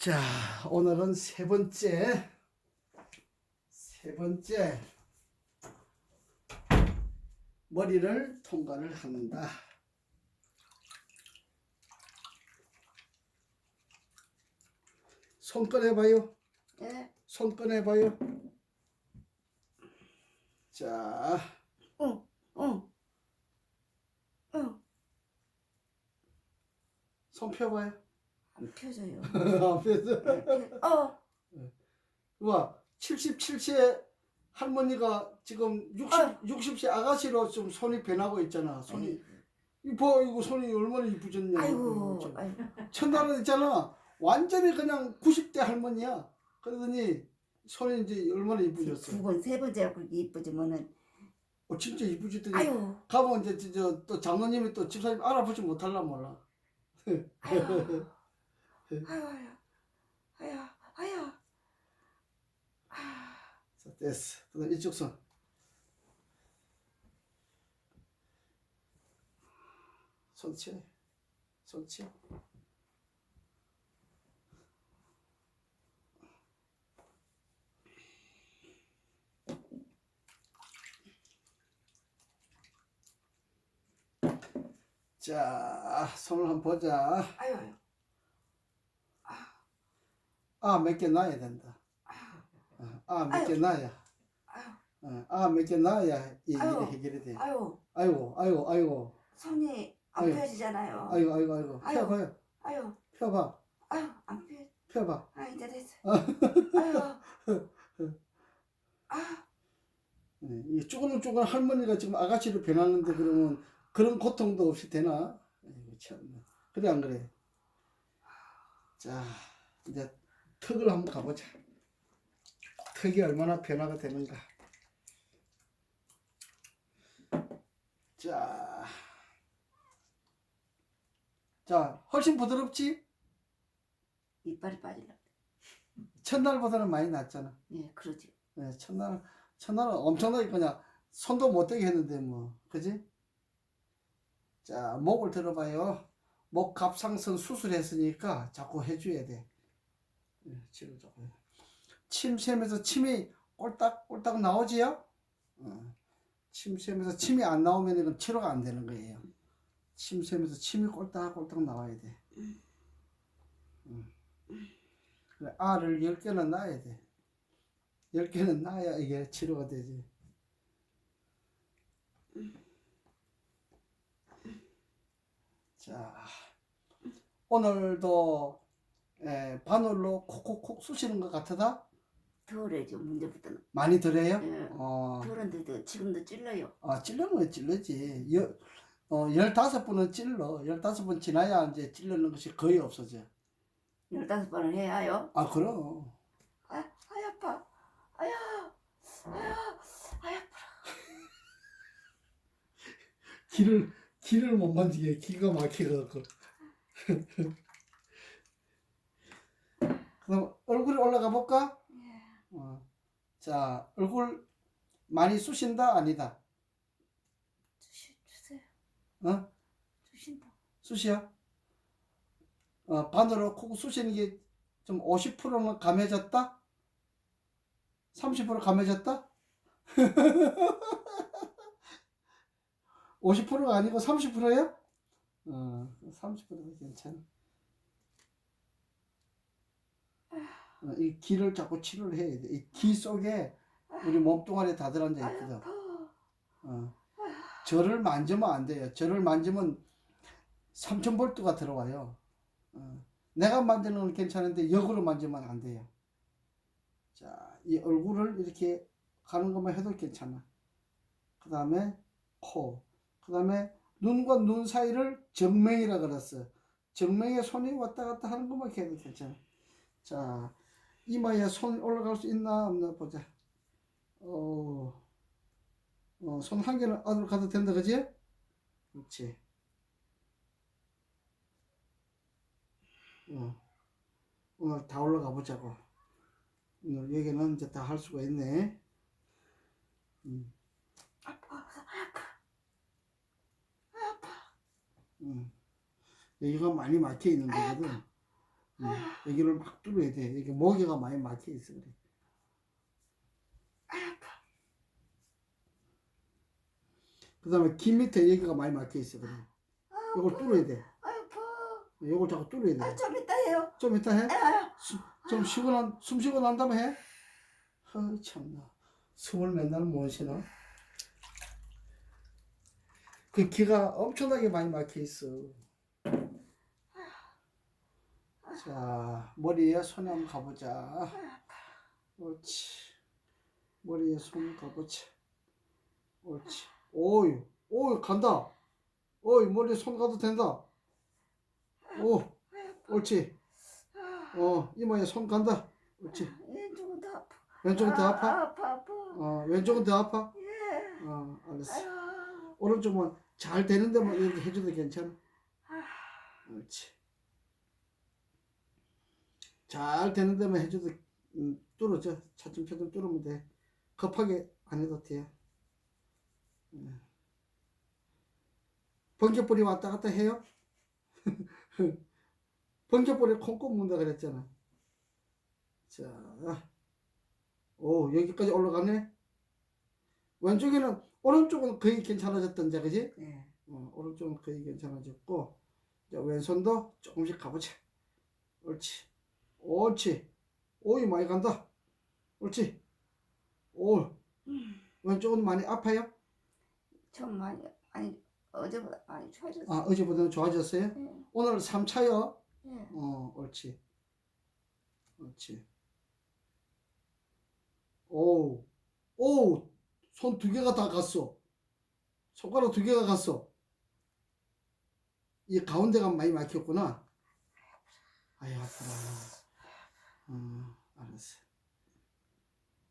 자, 오늘은 세 번째, 세 번째 머리를 통과를 한다. 손 꺼내봐요. 예. 손 꺼내봐요. 자, 응. 응. 응. 손 펴봐요. 안 펴져요. 앞에서. 어. 와, 77세 할머니가 지금 60, 아. 60세 아가씨로 좀 손이 변하고 있잖아. 손이. 이봐, 이거 손이 얼마나 이쁘졌냐. 아이고. 첫날은 있잖아. 완전히 그냥 90대 할머니야. 그러더니 손이 이제 얼마나 이쁘졌어. 두 번, 세 번째 갖고 이쁘지만은 어, 진짜 이쁘졌더니. 아유. 가면 이제 저, 또 장로님이 또 집사님 알아보지 못할라 몰라. 아유. 아유. 아유. 아유. 아. 자, 됐어. 그다음 이쪽 손. 손 쳐. 손 쳐. 자, 손을 한번 보자. 아유. 아유. 아, 몇 개 놔야 된다. 아, 몇 개 놔야. 어, 아, 몇 개 놔야 이 일이 아유. 해결이 돼. 아유. 아이고, 아이고, 아이고, 손이 안 아유. 펴지잖아요. 아이고, 아이고, 아이고. 아유. 펴봐요. 아유. 펴봐, 아유. 안 펴. 펴봐. 아, 이제 됐어. 아유. 아. 네, 이 쪼글쪼글 할머니가 지금 아가씨로 변하는데 그러면 그런 고통도 없이 되나? 아이고, 참. 그래, 안 그래? 자, 이제 턱을 한번 가보자. 턱이 얼마나 변화가 되는가. 자, 자, 훨씬 부드럽지? 이빨이 빠질라. 첫날보다는 많이 낫잖아. 예, 그러지. 네, 첫날, 첫날은 엄청나게 그냥 손도 못 대게 했는데 뭐, 그지? 자, 목을 들어봐요. 목 갑상선 수술했으니까 자꾸 해줘야 돼. 네, 치료 자꾸 해. 침 샘에서 침이 꼴딱꼴딱 나오지요? 어. 침 샘에서 침이 안 나오면 이건 치료가 안 되는 거예요. 침 샘에서 침이 꼴딱꼴딱 나와야 돼. 음. 그래, 알을 10개는 낳아야 돼. 10개는 낳아야 이게 치료가 되지. 자, 오늘도 에, 바늘로 콕콕콕 쑤시는 것 같으다? 덜해죠, 문제부터는. 많이 덜해요? 예. 어, 덜한데도 지금도 찔러요. 아, 찔르면 찔르지. 여, 어, 15번은 찔러. 15번 지나야 이제 찔르는 것이 거의 없어져. 열다섯 번을 해야 해요. 아, 그럼. 아, 아이 아파. 아야, 아야, 아야 아파. 길을, 길을 못 만지게 기가 막혀갖고. 그럼 얼굴에 올라가 볼까? 예. 어. 자, 얼굴 많이 쑤신다? 아니다? 주시 주세요. 어? 주신다. 쑤시야? 어, 반으로 콕 쑤시는 게 좀 50%는 감해졌다? 30% 감해졌다? 50%가 아니고 30%야? 어, 30%도 괜찮아. 어, 이 기를 자꾸 치료를 해야 돼. 이 기 속에 우리 몸뚱아리 다 들어앉아 있거든. 어. 저를 만지면 안 돼요. 저를 만지면 3000볼트가 들어와요. 어. 내가 만지는 건 괜찮은데 역으로 만지면 안 돼요. 자, 이 얼굴을 이렇게 가는 것만 해도 괜찮아. 그 다음에 코, 그 다음에 눈과 눈 사이를 정맥이라 그랬어. 정맥에 손이 왔다 갔다 하는 것만 해도 괜찮아. 자, 이마에 손 올라갈 수 있나 없나 보자. 어, 어, 손 한 개는 안으로 가도 된다, 그지? 그렇지. 어, 오늘 다 올라가 보자고. 오늘 여기는 이제 다 할 수가 있네. 음. 음. 여기가 많이 막혀 있는 거거든. 음, 여기를 막 뚫어야 돼. 여기 모기가 많이 막혀 있어 그래. 그다음에 귀 밑에 여기가 많이 막혀 있어 그래. 이걸 뚫어야 돼. 아파. 이걸 자꾸 뚫어야 돼. 아, 좀 이따 해요. 좀 이따 해. 아, 수- 좀 쉬고 난, 숨 쉬고 난 다음에 해. 아, 참나. 숨을 맨날 못 쉬나? 그 귀가 엄청나게 많이 막혀 있어. 자, 머리에 손에 한번 가보자. 옳지. 머리에 손 가보자. 옳지. 오이, 오이, 간다. 오이, 머리에 손 가도 된다. 오, 옳지. 어, 이마에 손 간다. 옳지. 왼쪽은 더 아파. 왼쪽은 더 아, 아파? 아파, 아파. 어, 왼쪽은 더 아파? 예. 어, 알았어. 아유. 오른쪽은 잘 되는 데만 이렇게 해줘도 괜찮아. 옳지. 잘 되는 데만 해줘도 음, 뚫어져. 차츰 차츰 뚫으면 돼. 급하게 안 해도 돼. 음. 번개불이 왔다 갔다 해요? 번개불에 콩 꼽는다 그랬잖아. 자, 오 여기까지 올라가네. 왼쪽에는 오른쪽은 거의 괜찮아졌던데 그지? 네. 어, 오른쪽은 거의 괜찮아졌고 이제 왼손도 조금씩 가보자 옳지 옳지 오이 많이 간다 옳지 오 왼쪽은 많이 아파요? 좀 많이, 아니, 어제보다 많이 좋아졌어. 아 어제보다는 좋아졌어요? 예. 오늘 3차요? 예. 어 옳지 옳지 오 오 손 두 개가 다 갔어 손가락 두 개가 갔어 이 가운데가 많이 막혔구나 아유 아프다 어 알았어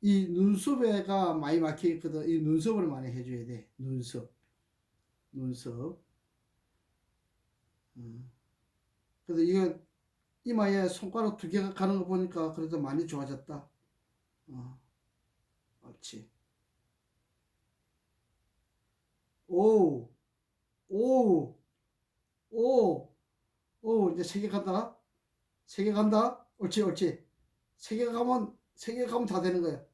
이 눈썹에가 많이 막혀 있거든 이 눈썹을 많이 해줘야 돼 눈썹 눈썹 음. 그래도 이거 이마에 손가락 두 개가 가는 거 보니까 그래도 많이 좋아졌다. 어, 옳지. 오, 오, 오, 오, 이제 세 개 간다. 세 개 간다. 옳지, 옳지. 세 개 가면, 세 개 가면 다 되는 거야.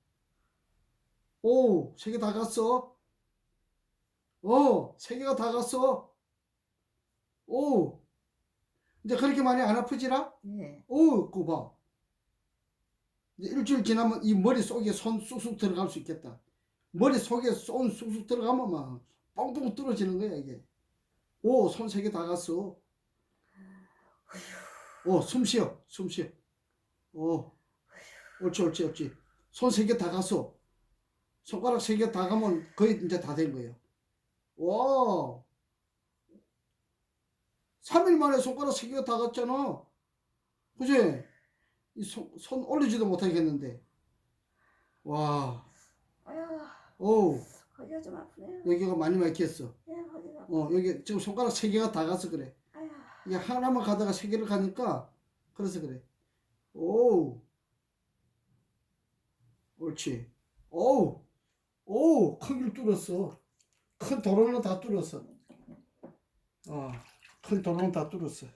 오, 세 개 다 갔어. 오, 세 개가 다 갔어. 오, 이제 그렇게 많이 안 아프지라? 예. 오, 그거 봐. 이제 일주일 지나면 이 머리 속에 손 쑥쑥 들어갈 수 있겠다. 머리 속에 손 쑥쑥 들어가면 막 뻥뻥 뚫어지는 거야, 이게. 오, 손 세 개 다 갔어. 오, 숨 쉬어, 숨 쉬어. 오, 옳지, 옳지, 옳지. 손 세 개다 갔어. 손가락 세 개 다 가면 거의 이제 다 된 거예요. 와. 3일 만에 손가락 세 개가 다 갔잖아. 그지? 이 손, 손 올리지도 못하겠는데. 와, 오, 허리가 좀 아프네요. 여기가 많이 막혔어. 예, 허리가. 어, 여기 지금 손가락 세 개가 다 가서 그래. 아유, 이게 하나만 가다가 세 개를 가니까, 그래서 그래. 오, 옳지. 오, 오, 큰길 뚫었어. 큰 도로는 다 뚫었어. 어, 큰 도로는 다 뚫었어.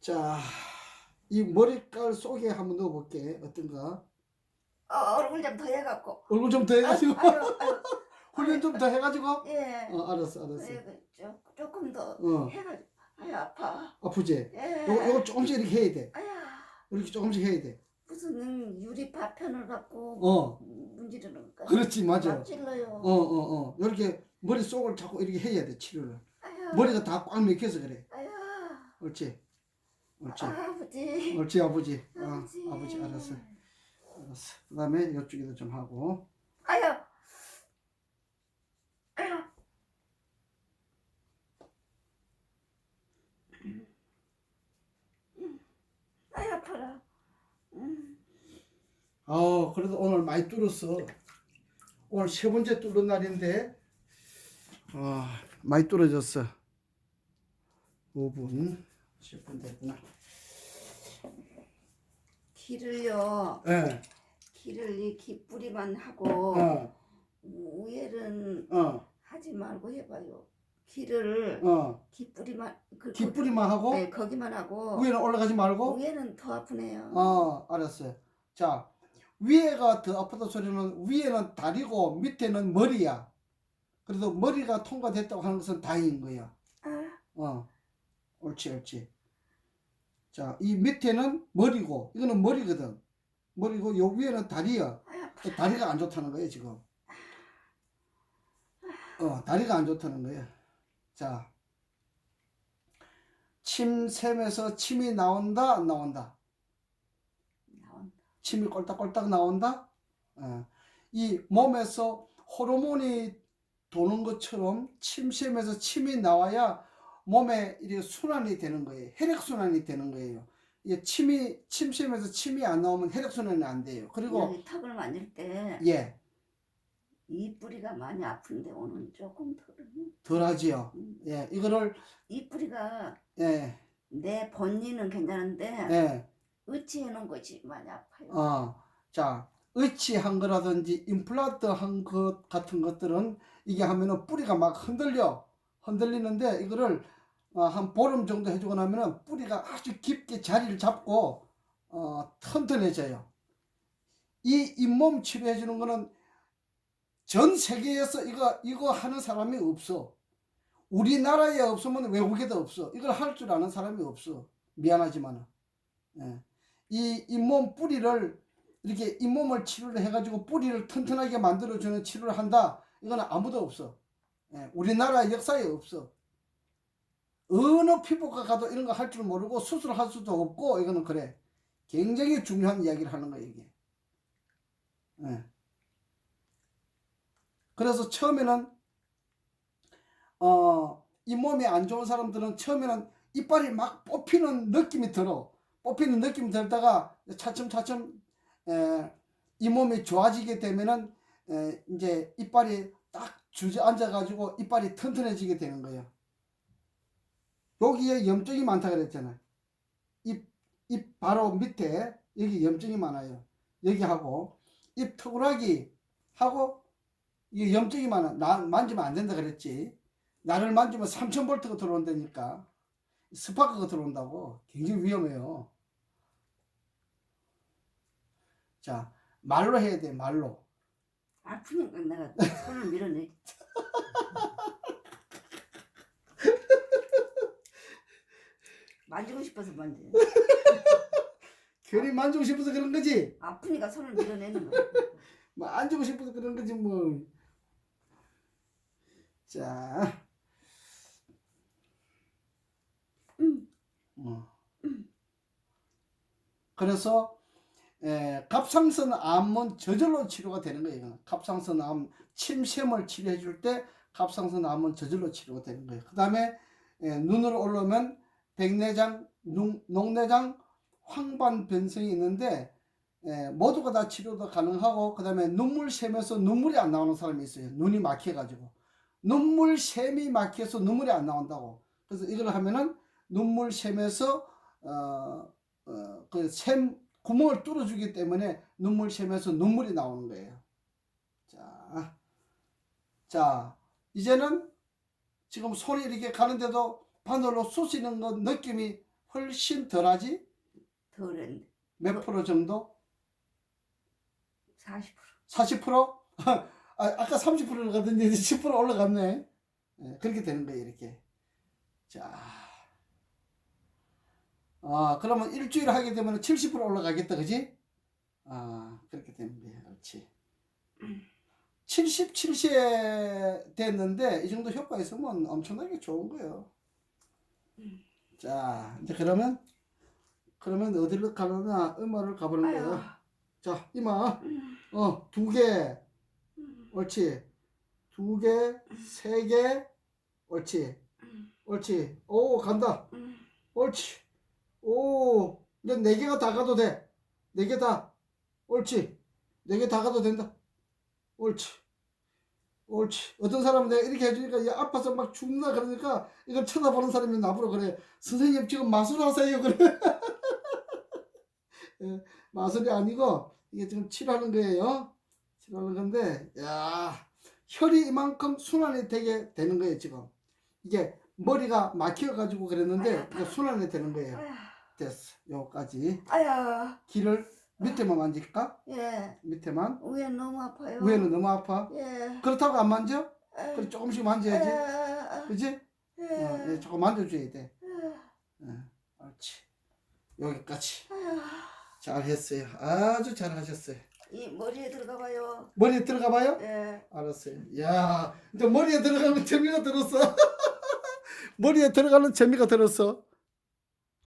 자, 이 머리깔 속에 한번 넣어볼게. 어떤가? 어, 얼굴 좀 더 해갖고. 얼굴 좀더 아유, 해가지고, 아유, 아유. 훈련 좀 더 해가지고. 예. 어, 알았어, 알았어. 예, 조, 조금 더 어, 해가지고. 아유, 아파. 아프지? 예. 요거, 요거 조금씩 이렇게 해야 돼. 아야, 이렇게 조금씩 해야 돼. 무슨 유리 파편을 갖고 어, 문지르는 거. 그렇지, 맞아. 막 찔러요. 어, 어, 어. 이렇게 머리 속을 자꾸 이렇게 해야 돼, 치료를. 아야, 머리가 다꽉 막혀서 그래. 아야, 옳지. 옳지. 아버지. 옳지, 아버지. 어, 아버지. 아버지, 알았어. 알았어. 그 다음에 이쪽에도 좀 하고. 아야. 아야. 아야, 아파라. 음. 어, 그래도 오늘 많이 뚫었어. 오늘 세 번째 뚫은 날인데, 어, 많이 뚫어졌어. 5분. 10분 됐구나. 길을요. 예, 길을 이 깃뿌리만 하고 어, 위에는 어. 하지 말고 해봐요. 길을 어, 깃뿌리만 그 깃뿌리만 하고 네 거기만 하고 위에는 올라가지 말고 위에는 더 아프네요. 어, 알았어요. 자, 위에가 더 아프다 소리는 위에는 다리고 밑에는 머리야. 그래도 머리가 통과됐다고 하는 것은 다행인 거야. 아, 어, 옳지, 옳지. 자, 이 밑에는 머리고, 이거는 머리거든. 머리고, 요 위에는 다리야. 다리가 안 좋다는 거예요, 지금. 어, 다리가 안 좋다는 거예요. 자, 침 샘에서 침이 나온다, 안 나온다? 침이 꼴딱꼴딱 나온다? 어. 이 몸에서 호르몬이 도는 것처럼 침샘에서 침이 나와야 몸에 이렇게 순환이 되는 거예요. 혈액 순환이 되는 거예요. 이게 침이, 침샘에서 침이 안 나오면 혈액 순환이 안 돼요. 그리고, 턱을 만질 때이 예, 뿌리가 많이 아픈데 오늘 조금 덜은. 덜 하지요. 음. 예, 이거를, 이 뿌리가 예, 내 본인은 괜찮은데 예, 의치해 놓은 것이 많이 아파요. 어, 자, 의치한 거라든지 임플란트 한 것 같은 것들은 이게 하면은 뿌리가 막 흔들려. 흔들리는데 이거를 어, 한 보름 정도 해주고 나면은 뿌리가 아주 깊게 자리를 잡고 어, 튼튼해져요. 이 잇몸 치료해 주는 거는 전 세계에서 이거 이거 하는 사람이 없어. 우리나라에 없으면 외국에도 없어. 이걸 할 줄 아는 사람이 없어. 미안하지만은. 예. 이 잇몸 뿌리를 이렇게 잇몸을 치료를 해가지고 뿌리를 튼튼하게 만들어주는 치료를 한다. 이거는 아무도 없어. 예, 우리나라 역사에 없어. 어느 피부과 가도 이런 거 할 줄 모르고 수술할 수도 없고 이거는 그래. 굉장히 중요한 이야기를 하는 거야 이게. 예. 그래서 처음에는 어, 잇몸이 안 좋은 사람들은 처음에는 이빨이 막 뽑히는 느낌이 들어. 뽑히는 느낌이 들다가 차츰차츰 에, 잇몸이 좋아지게 되면은 에, 이제 이빨이 딱 주저앉아 가지고 이빨이 튼튼해지게 되는 거예요. 여기에 염증이 많다 그랬잖아요. 입, 입 바로 밑에 여기 염증이 많아요. 여기 하고 입 턱구라기 하고 이 염증이 많아. 나 만지면 안 된다 그랬지. 나를 만지면 3000볼트가 들어온다니까. 스파크가 들어온다고. 굉장히 위험해요. 자, 말로 해야 돼, 말로. 아프니까 내가 손을 밀어내. 만지고 싶어서 만지. 괜히 만지고 싶어서 그런 거지. 아프니까 손을 밀어내는 거야. 만지고 싶어서 그런 거지, 뭐. 자. 어. 그래서 에, 갑상선 암은 저절로 치료가 되는 거예요. 갑상선 암 침샘을 치료해 줄 때 갑상선 암은 저절로 치료가 되는 거예요. 그 다음에 눈으로 올라오면 백내장, 농, 녹내장, 황반 변성이 있는데 에, 모두가 다 치료도 가능하고 그 다음에 눈물 샘에서 눈물이 안 나오는 사람이 있어요. 눈이 막혀가지고 눈물 샘이 막혀서 눈물이 안 나온다고. 그래서 이걸 하면은 눈물 샘에서 어, 어, 그샘 구멍을 뚫어주기 때문에 눈물 샘에서 눈물이 나오는 거예요. 자, 자 이제는 지금 손이 이렇게 가는데도 바늘로 쑤시는 것 느낌이 훨씬 덜하지? 덜은 몇 프로 정도? 40%. 40%? 아, 아까 30%를 가던데 이제 10% 올라갔네. 예, 그렇게 되는 거예요, 이렇게. 자. 아, 그러면 일주일 하게 되면 70% 올라가겠다, 그지? 아, 그렇게 거예요. 그렇지. 77세 됐는데 이 정도 효과 있으면 엄청나게 좋은 거예요. 자, 이제 그러면 그러면 어디로 가느냐? 음악을 가보는 거예요. 자, 이마. 어, 두 개. 옳지. 두 개, 세 개. 옳지. 옳지. 오, 간다. 옳지. 오, 이제 네 개가 다 가도 돼. 네 개 다. 옳지. 네 개 다 가도 된다. 옳지. 옳지. 어떤 사람은 내가 이렇게 해주니까 얘 아파서 막 죽나 그러니까 이걸 쳐다보는 사람이 나보러 그래. 선생님 지금 마술 하세요. 그래. 예, 마술이 아니고 이게 지금 치료하는 거예요. 치료하는 건데, 야 혈이 이만큼 순환이 되게 되는 거예요, 지금. 이게 머리가 막혀가지고 그랬는데 순환이 되는 거예요. 됐어. 요까지 아야, 귀를 밑에만 만질까? 예, 밑에만. 위에 너무 아파요. 위에는 너무 아파. 예, 그렇다고 안 만져? 에, 그래 조금씩 만져야지. 에, 그지? 예, 어, 예, 조금 만져줘야 돼. 예, 어, 옳지. 여기까지. 아야, 잘했어요. 아주 잘하셨어요. 이 머리에 들어가 봐요. 머리에 들어가 봐요? 예, 알았어요. 야, 이제 머리에 들어가는 재미가 들었어. 머리에 들어가는 재미가 들었어.